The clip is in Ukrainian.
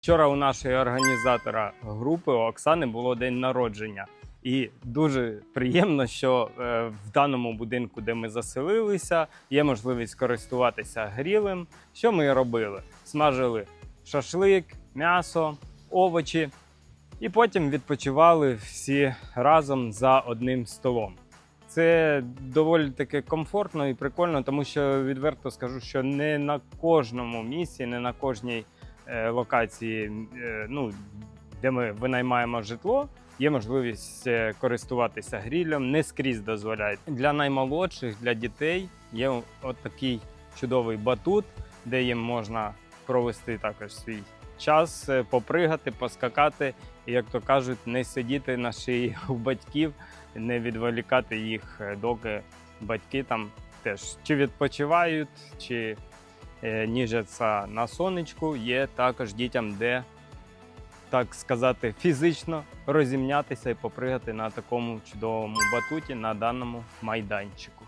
Вчора у нашої організатора групи у Оксани було день народження. І дуже приємно, що е, в даному будинку, де ми заселилися, є можливість користуватися грілем. Що ми робили? Смажили шашлик, м'ясо, овочі, і потім відпочивали всі разом за одним столом. Це доволі таки комфортно і прикольно, тому що відверто скажу, що не на кожному місці, не на кожній локації, е, ну, де ми винаймаємо житло, є можливість е, користуватися грілем, не скрізь дозволяють. Для наймолодших, для дітей є от такий чудовий батут, де їм можна провести також свій час, е, попригати, поскакати, і, як то кажуть, не сидіти на шиї у батьків, не відволікати їх, е, доки батьки там теж чи відпочивають, чи е, ніжаться на сонечку. Є також дітям, де так сказати, фізично розімнятися і попригати на такому чудовому батуті на даному майданчику.